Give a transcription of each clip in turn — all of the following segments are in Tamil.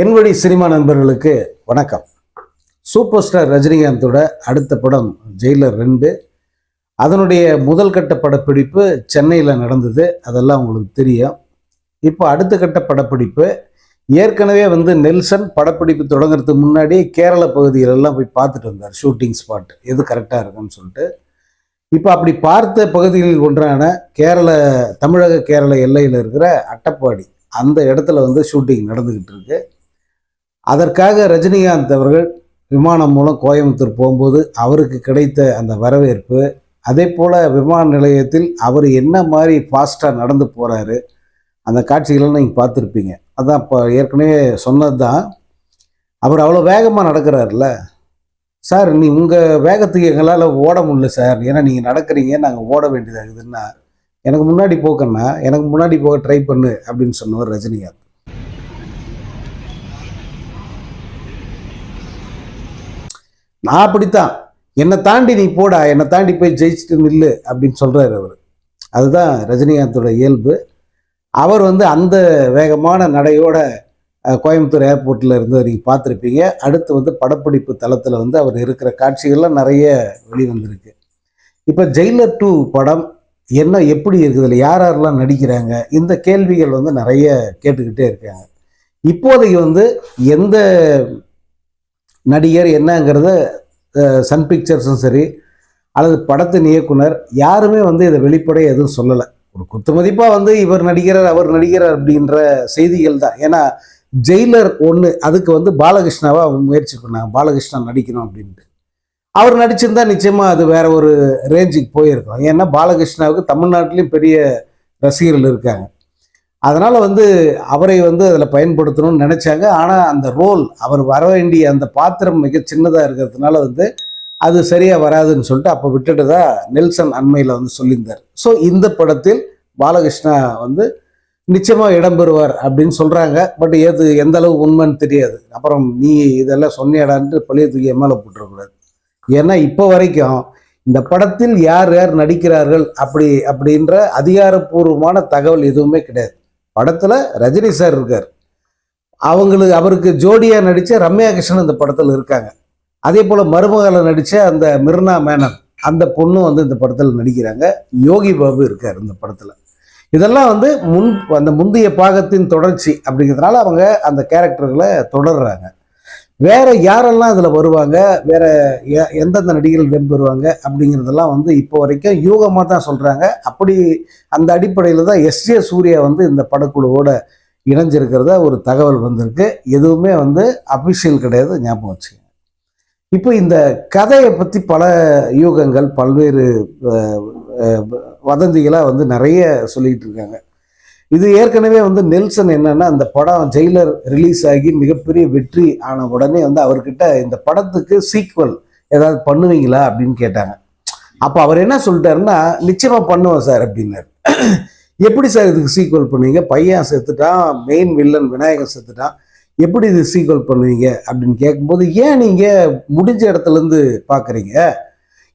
என்வழி சினிமா நண்பர்களுக்கு வணக்கம். சூப்பர் ஸ்டார் ரஜினிகாந்தோட அடுத்த படம் ஜெயிலர் ரெண்டு. அதனுடைய முதல் கட்ட படப்பிடிப்பு சென்னையில் நடந்தது அதெல்லாம் உங்களுக்கு தெரியும். இப்போ அடுத்த கட்ட படப்பிடிப்பு ஏற்கனவே வந்து நெல்சன் படப்பிடிப்பு தொடங்குறதுக்கு முன்னாடி கேரள பகுதிகளெல்லாம் போய் பார்த்துட்டு வந்தார் ஷூட்டிங் ஸ்பாட் எது கரெக்டாக இருக்குன்னு சொல்லிட்டு. இப்போ அப்படி பார்த்த பகுதிகளில் ஒன்றான கேரள தமிழக கேரள எல்லையில் இருக்கிற அட்டப்பாடி அந்த இடத்துல வந்து ஷூட்டிங் நடந்துக்கிட்டு இருக்கு. அதற்காக ரஜினிகாந்த் அவர்கள் விமானம் மூலம் கோயம்புத்தூர் போகும்போது அவருக்கு கிடைத்த அந்த வரவேற்பு அதே போல் விமான நிலையத்தில் அவர் என்ன மாதிரி ஃபாஸ்ட்டாக நடந்து போகிறாரு அந்த காட்சிகள்லாம் நீங்கள் பார்த்துருப்பீங்க. அதான் இப்போ ஏற்கனவே சொன்னது தான் அவர் அவ்வளோ வேகமாக நடக்கிறாருல்ல. சார் நீ உங்கள் வேகத்துக்கு எங்களால் ஓட முடியல சார். ஏன்னா நீங்கள் நடக்கிறீங்க நாங்கள் ஓட வேண்டியதாகுதுன்னா எனக்கு முன்னாடி போக்கன்னா எனக்கு முன்னாடி போக ட்ரை பண்ணு அப்படின்னு சொன்னவர் ரஜினிகாந்த். நான் அப்படித்தான். என்னை தாண்டி நீ போடா என்னை தாண்டி போய் ஜெயிச்சுட்டு நில்லு அப்படின்னு சொல்கிறாரு அவர். அதுதான் ரஜினிகாந்தோட இயல்பு. அவர் வந்து அந்த வேகமான நடையோட கோயம்புத்தூர் ஏர்போர்ட்டில் இருந்து நீங்கள் பார்த்துருப்பீங்க. அடுத்து வந்து படப்பிடிப்பு தளத்தில் வந்து அவர் இருக்கிற காட்சிகள்லாம் நிறைய வெளிவந்திருக்கு. இப்போ ஜெயிலர் டூ படம் என்ன எப்படி இருக்குது இல்லை யார் யாரெல்லாம் நடிக்கிறாங்க இந்த கேள்விகள் வந்து நிறைய கேட்டுக்கிட்டே இருக்காங்க. இப்போதைக்கு வந்து எந்த நடிகர் என்னங்கிறத சன் பிக்சர்ஸும் சரி அல்லது படத்தின் இயக்குனர் யாருமே வந்து இதை வெளிப்படையாக எதுவும் சொல்லலை. ஒரு குத்துமதிப்பாக வந்து இவர் நடிகர் அவர் நடிகர் அப்படின்ற செய்திகள் தான். ஏன்னா ஜெயிலர் ஒன்று அதுக்கு வந்து பாலகிருஷ்ணாவை அவங்க முயற்சி பண்ணாங்க. பாலகிருஷ்ணா நடிக்கணும் அப்படின்ட்டு. அவர் நடிச்சிருந்தா நிச்சயமாக அது வேற ஒரு ரேஞ்சுக்கு போயிருக்கோம். ஏன்னா பாலகிருஷ்ணாவுக்கு தமிழ்நாட்டிலையும் பெரிய ரசிகர்கள் இருக்காங்க. அதனால் வந்து அவரை வந்து அதில் பயன்படுத்தணும்னு நினச்சாங்க. ஆனால் அந்த ரோல் அவர் வர வேண்டிய அந்த பாத்திரம் மிக சின்னதாக இருக்கிறதுனால வந்து அது சரியாக வராதுன்னு சொல்லிட்டு அப்போ விட்டுட்டு தான் நெல்சன் அண்மையில் வந்து சொல்லியிருந்தார். ஸோ இந்த படத்தில் பாலகிருஷ்ணா வந்து நிச்சயமாக இடம்பெறுவார் அப்படின்னு சொல்கிறாங்க பட் எது எந்த அளவு உண்மைன்னு தெரியாது. அப்புறம் நீ இதெல்லாம் சொன்னியடான்ட்டு பழைய தூக்கி மேலே போட்டுருக்கூடாது ஏன்னா இப்போ வரைக்கும் இந்த படத்தில் யார் யார் நடிக்கிறார்கள் அப்படி அப்படின்ற அதிகாரப்பூர்வமான தகவல் எதுவுமே கிடையாது. படத்தில் ரஜினி சார் இருக்கார். அவங்களுக்கு அவருக்கு ஜோடியாக நடித்த ரம்யா கிருஷ்ணன் இந்த படத்தில் இருக்காங்க. அதே போல் மருமகளை நடித்த அந்த மிர்னா மேனன் அந்த பொண்ணும் வந்து இந்த படத்தில் நடிக்கிறாங்க. யோகி பாபு இருக்கார் இந்த படத்தில். இதெல்லாம் வந்து முன் அந்த முந்தைய பாகத்தின் தொடர்ச்சி அப்படிங்கிறதுனால அவங்க அந்த கேரக்டர்களை தொடர்றாங்க. வேற யாரெல்லாம் இதில் வருவாங்க? வேற எ- எந்தெந்த நடிகர்கள் இடம்பெறுவாங்க அப்படிங்கிறதெல்லாம் வந்து இப்போ வரைக்கும் யூகமாக தான் சொல்கிறாங்க அப்படி அந்த அடிப்படையில் தான் எஸ் ஏ சூர்யா வந்து இந்த படக்குழுவோட இணைஞ்சிருக்கிறதா ஒரு தகவல் வந்திருக்கு. எதுவுமே வந்து அபிஷியல் கிடையாது ஞாபகம் வச்சுக்கோங்க. இப்போ இந்த கதையை பற்றி பல யூகங்கள் பல்வேறு வதந்திகளாக வந்து நிறைய சொல்லிக்கிட்டு இருக்காங்க. இது ஏற்கனவே வந்து நெல்சன் என்னன்னா அந்த படம் ஜெயிலர் ரிலீஸ் ஆகி மிகப்பெரிய வெற்றி ஆன உடனே வந்து அவர்கிட்ட இந்த படத்துக்கு சீக்வல் ஏதாவது பண்ணுவீங்களா அப்படின்னு கேட்டாங்க. அப்போ அவர் என்ன சொல்லிட்டாருன்னா நிச்சயமா பண்ணுவோம் சார் அப்படின்னாரு. எப்படி சார் இதுக்கு சீக்வல் பண்ணுவீங்க? பையன் செத்துட்டான் மெயின் வில்லன் விநாயகர் செத்துட்டான். எப்படி இது சீக்வல் பண்ணுவீங்க அப்படின்னு கேட்கும்போது ஏன் நீங்கள் முடிஞ்ச இடத்துல இருந்து பார்க்குறீங்க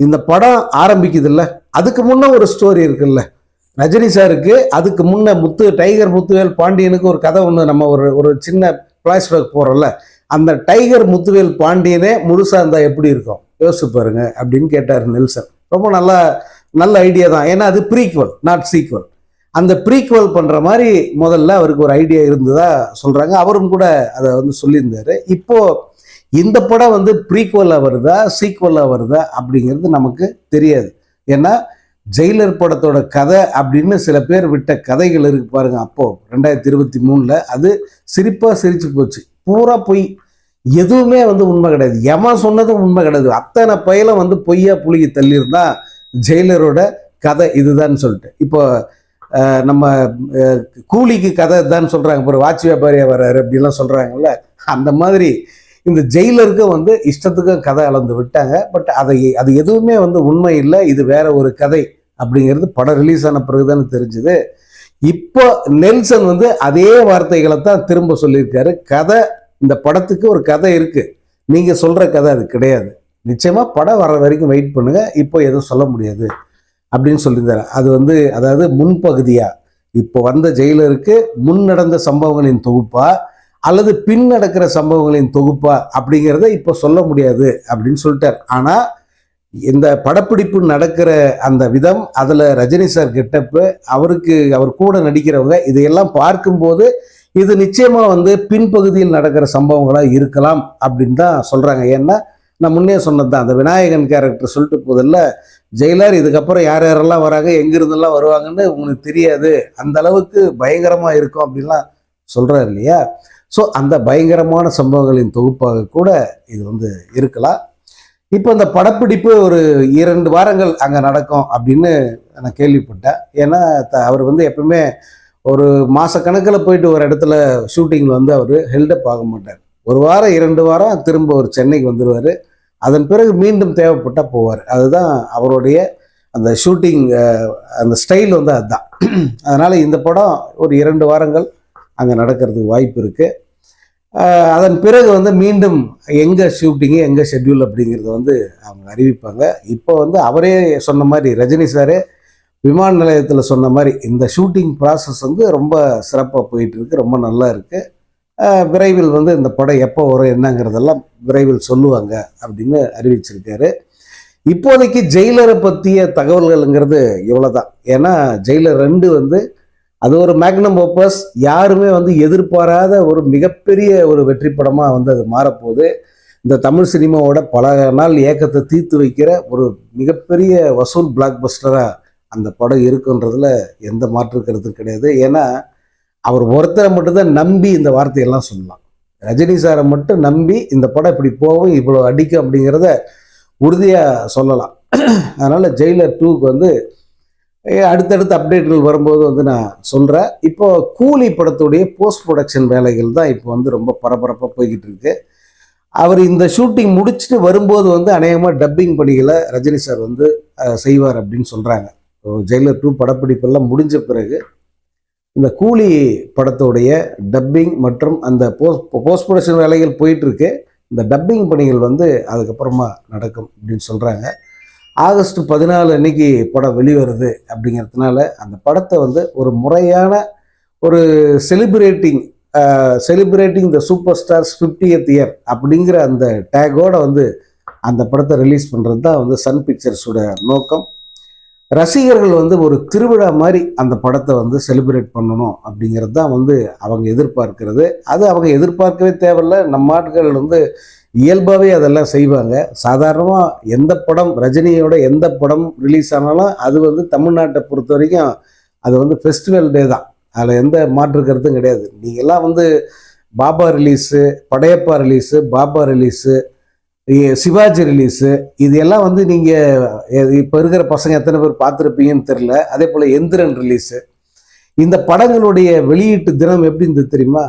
இந்த படம் ஆரம்பிக்குதுல்ல அதுக்கு முன்ன ஒரு ஸ்டோரி இருக்குல்ல. ரஜினி சாருக்கு அதுக்கு முன்ன முத்து டைகர் முத்துவேல் பாண்டியனுக்கு ஒரு கதை ஒன்று நம்ம ஒரு ஒரு சின்ன ஃப்ளாஷ்பேக் போகிறோம்ல அந்த டைகர் முத்துவேல் பாண்டியனே முழுசாக இருந்தால் எப்படி இருக்கும்? யோசிச்சு பாருங்க அப்படின்னு கேட்டார் நெல்சன். ரொம்ப நல்லா நல்ல ஐடியா தான். ஏன்னா அது ப்ரீக்வல் நாட் சீக்வல் அந்த ப்ரீக்வல் பண்ணுற மாதிரி முதல்ல அவருக்கு ஒரு ஐடியா இருந்ததா சொல்கிறாங்க அவரும் கூட அதை வந்து சொல்லியிருந்தார். இப்போது இந்த படம் வந்து ப்ரீக்வலாக வருதா சீக்வலாக வருதா அப்படிங்கிறது நமக்கு தெரியாது. ஏன்னா ஜெயிலர் படத்தோட கதை அப்படின்னு சில பேர் விட்ட கதைகள் இருக்கு பாருங்க. அப்போ ரெண்டாயிரத்தி இருபத்தி மூணுல அது சிரிப்பா சிரிச்சு போச்சு. பூரா பொய். எதுவுமே வந்து உண்மை கிடையாது. எவன் சொன்னதும் உண்மை கிடையாது. அத்தனை பயில வந்து பொய்யா புளிய தள்ளியிருந்தா ஜெயிலரோட கதை இதுதான் சொல்லிட்டு. இப்போ நம்ம கூலிக்கு கதை தான் சொல்றாங்க. பாரு வாட்சி வியாபாரியா வர்றாரு அப்படிலாம் சொல்றாங்கல்ல. அந்த மாதிரி இந்த ஜெயிலருக்கும் வந்து இஷ்டத்துக்கும் கதை அளந்து விட்டாங்க. பட் அதை அது எதுவுமே வந்து உண்மை இல்லை. இது வேற ஒரு கதை. அப்படிங்கிறது படம் ரிலீஸ் ஆன பிறகுதான் தெரிஞ்சுது. இப்போ நெல்சன் வந்து அதே வார்த்தைகளை தான் திரும்ப சொல்லியிருக்காரு. கதை இந்த படத்துக்கு ஒரு கதை இருக்குது நீங்கள் சொல்கிற கதை அது கிடையாது. நிச்சயமாக படம் வர வரைக்கும் வெயிட் பண்ணுங்கள் இப்போ எதுவும் சொல்ல முடியாது. அப்படின்னு சொல்லியிருந்தாரு. அது வந்து அதாவது முன்பகுதியாக இப்போ வந்த ஜெயிலருக்கு முன் நடந்த சம்பவங்களின் தொகுப்பா? அல்லது பின் நடக்கிற சம்பவங்களின் தொகுப்பா? அப்படிங்கிறத இப்போ சொல்ல முடியாது. அப்படின்னு சொல்லிட்டார். ஆனால் இந்த படப்பிடிப்பு நடக்கிற அந்த விதம் அதில் ரஜினி சார் கெட்டப்பு அவருக்கு அவர் கூட நடிக்கிறவங்க இதையெல்லாம் பார்க்கும்போது இது நிச்சயமாக வந்து பின்பகுதியில் நடக்கிற சம்பவங்களாக இருக்கலாம் அப்படின்னு தான் சொல்கிறாங்க ஏன்னா நான் முன்னே சொன்னது தான் அந்த விநாயகன் கேரக்டர் சொல்லிட்டு போதில்ல ஜெயிலர் இதுக்கப்புறம் யார் யாரெல்லாம் வராங்க எங்கிருந்தெல்லாம் வருவாங்கன்னு உங்களுக்கு தெரியாது. அந்த அளவுக்கு பயங்கரமாக இருக்கும் அப்படின்லாம் சொல்கிறார் இல்லையா? ஸோ அந்த பயங்கரமான சம்பவங்களின் தொகுப்பாக கூட இது வந்து இருக்கலாம். இப்போ இந்த படப்பிடிப்பு ஒரு இரண்டு வாரங்கள் அங்கே நடக்கும் அப்படின்னு நான் கேள்விப்பட்டேன். ஏன்னா த- அவர் வந்து எப்பவுமே ஒரு மாசக்கணக்கில் போயிட்டு ஒரு இடத்துல ஷூட்டிங்கில் வந்து அவர் ஹெல்டப் ஆக மாட்டார். ஒரு வாரம் இரண்டு வாரம் திரும்ப ஒரு சென்னைக்கு வந்துடுவார் அதன் பிறகு மீண்டும் தேவைப்பட்டால் போவார். அதுதான் அவருடைய அந்த ஷூட்டிங் அந்த ஸ்டைல் வந்து அதுதான். அதனால் இந்த படம் ஒரு இரண்டு வாரங்கள் அங்கே நடக்கிறதுக்கு வாய்ப்பு இருக்குது அதன் பிறகு வந்து மீண்டும் எங்கே ஷூட்டிங்கு எங்கே ஷெட்யூல் அப்படிங்கிறத வந்து அவங்க அறிவிப்பாங்க. இப்போ வந்து அவரே சொன்ன மாதிரி ரஜினி சாரே விமான நிலையத்தில் சொன்ன மாதிரி இந்த ஷூட்டிங் ப்ராசஸ் வந்து ரொம்ப சிறப்பாக போயிட்டு இருக்கு ரொம்ப நல்லா இருக்குது விரைவில் வந்து இந்த படம் எப்போ வரும் என்னங்கிறதெல்லாம் விரைவில் சொல்லுவாங்க அப்படின்னு அறிவிச்சிருக்காரு. இப்போதைக்கு ஜெயிலரை பற்றிய தகவல்கள்ங்கிறது இவ்வளோதான் ஏன்னா ஜெயிலர் ரெண்டு வந்து அது ஒரு மேக்னம் ஓப்பஸ் யாருமே வந்து எதிர்பாராத ஒரு மிகப்பெரிய ஒரு வெற்றி படமாக வந்து அது மாறப்போகுது. இந்த தமிழ் சினிமாவோட பல நாள் ஏக்கத்தை தீர்த்து வைக்கிற ஒரு மிகப்பெரிய வசூல் பிளாக் பஸ்டராக அந்த படம் இருக்குன்றதுல எந்த மாற்று கருத்தும் கிடையாது. ஏன்னா அவர் ஒருத்தரை மட்டும்தான் நம்பி இந்த வார்த்தையெல்லாம் சொல்லலாம். ரஜினி சாரை மட்டும் நம்பி இந்த படம் இப்படி போகும் இவ்வளோ அடிக்கும் அப்படிங்கிறத உறுதியாக சொல்லலாம். அதனால் ஜெயிலர் டூக்கு வந்து அடுத்தடுத்த அப்டேட்கள் வரும்போது வந்து நான் சொல்கிறேன் இப்போ கூலி படத்துடைய போஸ்ட் ப்ரொடக்ஷன் வேலைகள் தான் இப்போ வந்து ரொம்ப பரபரப்பாக போய்கிட்டு இருக்கு. அவர் இந்த ஷூட்டிங் முடிச்சுட்டு வரும்போது வந்து அநேகமாக டப்பிங் பணிகளை ரஜினி சார் வந்து செய்வார் அப்படின்னு சொல்கிறாங்க ஜெயிலர் டூ படப்பிடிப்பெல்லாம் முடிஞ்ச பிறகு இந்த கூலி படத்துடைய டப்பிங் மற்றும் அந்த போஸ்ட் போஸ்ட் ப்ரொடக்ஷன் வேலைகள் போயிட்டுருக்கு இந்த டப்பிங் பணிகள் வந்து அதுக்கப்புறமா நடக்கும் அப்படின்னு சொல்கிறாங்க ஆகஸ்ட் பதினாலு அன்னைக்கு படம் வெளிவருது அப்படிங்கிறதுனால அந்த படத்தை வந்து ஒரு முறையான ஒரு celebrating celebrating the superstar's fiftieth year அப்படிங்கிற அந்த டேகோட வந்து அந்த படத்தை ரிலீஸ் பண்ணுறது தான் வந்து சன் பிக்சர்ஸோட நோக்கம். ரசிகர்கள் வந்து ஒரு திருவிழா மாதிரி அந்த படத்தை வந்து செலிப்ரேட் பண்ணணும் அப்படிங்கிறது தான் வந்து அவங்க எதிர்பார்க்கிறது. அது அவங்க எதிர்பார்க்கவே தேவையில்ல. நம்ம ஆட்கள் வந்து இயல்பாகவே அதெல்லாம் செய்வாங்க. சாதாரணமாக எந்த படம் ரஜினியோட எந்த படம் ரிலீஸ் ஆனாலும் அது வந்து தமிழ்நாட்டை பொறுத்த வரைக்கும் அது வந்து ஃபெஸ்டிவல் டே தான். அதில் எந்த மாற்று கருத்தும் கிடையாது. நீங்கள்லாம் வந்து Baba release Padayappa release Baba release Sivaji release இது எல்லாம் வந்து நீங்கள் இப்போ இருக்கிற பசங்க எத்தனை பேர் பார்த்துருப்பீங்கன்னு தெரில அதே போல் எந்திரன் ரிலீஸு இந்த படங்களுடைய வெளியீட்டு தினம் எப்படி இருந்தது தெரியுமா?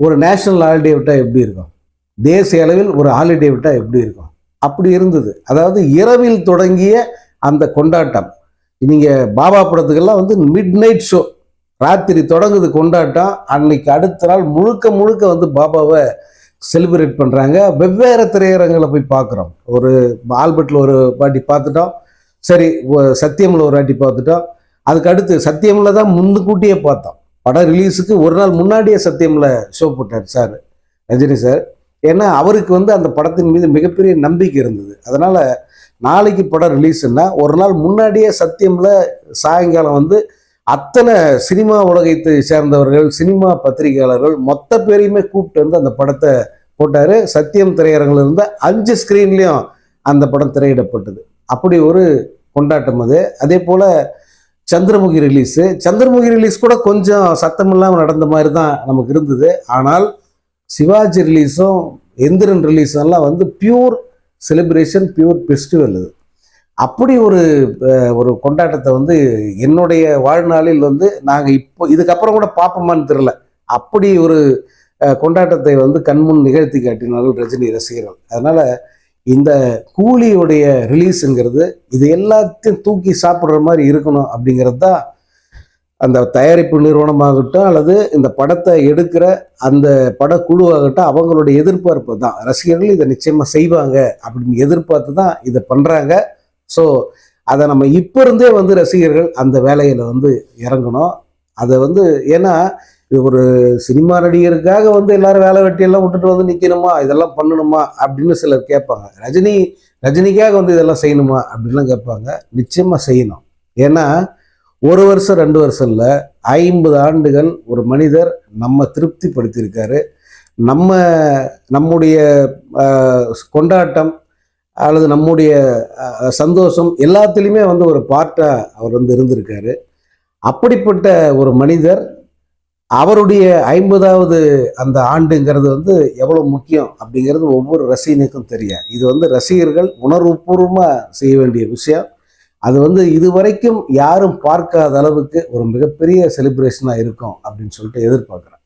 ஒரு நேஷனல் ஹாலிடே விட்டால் எப்படி இருக்கும்? தேசிய அளவில் ஒரு ஹாலிடே விட்டால் எப்படி இருக்கும்? அப்படி இருந்தது. அதாவது இரவில் தொடங்கிய அந்த கொண்டாட்டம். நீங்கள் பாபா படத்துக்கெல்லாம் வந்து மிட் நைட் ஷோ ராத்திரி தொடங்குது கொண்டாட்டம். அன்னைக்கு அடுத்த நாள் முழுக்க முழுக்க வந்து பாபாவை செலிப்ரேட் பண்ணுறாங்க வெவ்வேறு திரையரங்களை போய் பார்க்குறோம். ஒரு ஆல்பர்ட்டில் ஒரு வாட்டி பார்த்துட்டோம். சரி சத்தியமில் ஒரு வாட்டி பார்த்துட்டோம். அதுக்கு அடுத்து சத்தியமில் தான் முன்னுக்கூட்டியே பார்த்தோம். படம் ரிலீஸுக்கு ஒரு நாள் முன்னாடியே சத்தியமில் ஷோ போட்டார் சார். ரஜினி சார். ஏன்னா அவருக்கு வந்து அந்த படத்தின் மீது மிகப்பெரிய நம்பிக்கை இருந்தது. அதனால் நாளைக்கு படம் ரிலீஸ்னா ஒரு நாள் முன்னாடியே சத்தியமில் சாயங்காலம் வந்து அத்தனை சினிமா உலகத்தை சேர்ந்தவர்கள் சினிமா பத்திரிகையாளர்கள் மொத்த பேரையுமே கூப்பிட்டு வந்து அந்த படத்தை போட்டார். சத்தியம் திரையரங்கில் இருந்த அஞ்சு ஸ்க்ரீன்லேயும் அந்த படம் திரையிடப்பட்டது. அப்படி ஒரு கொண்டாட்டம் அது. அதே போல் சந்திரமுகி ரிலீஸு சந்திரமுகி ரிலீஸ் கூட கொஞ்சம் சத்தம் இல்லாமல் நடந்த மாதிரி தான் நமக்கு இருந்தது. ஆனால் சிவாஜி ரிலீஸும் எந்திரன் ரிலீஸும் எல்லாம் வந்து பியூர் செலிப்ரேஷன் பியூர் ஃபெஸ்டிவல் இது. அப்படி ஒரு ஒரு கொண்டாட்டத்தை வந்து என்னுடைய வாழ்நாளில் வந்து நாங்கள் இப்போ இதுக்கப்புறம் கூட பார்ப்போமான்னு தெரில அப்படி ஒரு கொண்டாட்டத்தை வந்து கண்முன் நிகழ்த்தி காட்டினார்கள் ரஜினி ரசிகர்கள். அதனால் இந்த கூலியுடைய ரிலீஸுங்கிறது இது எல்லாத்தையும் தூக்கி சாப்பிட்ற மாதிரி இருக்கணும் அப்படிங்கிறது தான் அந்த தயாரிப்பு நிறுவனமாகட்டும் அல்லது இந்த படத்தை எடுக்கிற அந்த படக்குழுவாகட்டும் அவங்களுடைய எதிர்பார்ப்பு தான். ரசிகர்கள் இதை நிச்சயமாக செய்வாங்க அப்படின்னு எதிர்பார்த்து தான் இதை பண்ணுறாங்க ஸோ அதை நம்ம இப்போ இருந்தே வந்து ரசிகர்கள் அந்த வேலையில் வந்து இறங்கணும். அதை வந்து ஏன்னா ஒரு சினிமா நடிகருக்காக வந்து எல்லாரும் வேலை வெட்டியெல்லாம் விட்டுட்டு வந்து நிற்கணுமா இதெல்லாம் பண்ணணுமா? அப்படின்னு சிலர் கேட்பாங்க. ரஜினி ரஜினிக்காக வந்து இதெல்லாம் செய்யணுமா? அப்படின்லாம் கேட்பாங்க. நிச்சயமாக செய்யணும். ஏன்னா ஒரு வருஷம் ரெண்டு வருஷம் இல்லை ஐம்பது ஆண்டுகள் ஒரு மனிதர் நம்ம திருப்திப்படுத்தியிருக்காரு. நம்ம நம்முடைய கொண்டாட்டம் அல்லது நம்முடைய சந்தோஷம் எல்லாத்துலேயுமே வந்து ஒரு பார்ட்டாக அவர் வந்து இருந்திருக்காரு. அப்படிப்பட்ட ஒரு மனிதர் அவருடைய ஐம்பதாவது அந்த ஆண்டுங்கிறது வந்து எவ்வளோ முக்கியம் அப்படிங்கிறது ஒவ்வொரு ரசிகனுக்கும் தெரியும் இது வந்து ரசிகர்கள் உணர்வுபூர்வமாக செய்ய வேண்டிய விஷயம். அது வந்து இதுவரைக்கும் யாரும் பார்க்காத அளவுக்கு ஒரு மிகப்பெரிய செலிப்ரேஷனாக இருக்கும் அப்படின்னு சொல்லிட்டு எதிர்பார்க்குறேன்.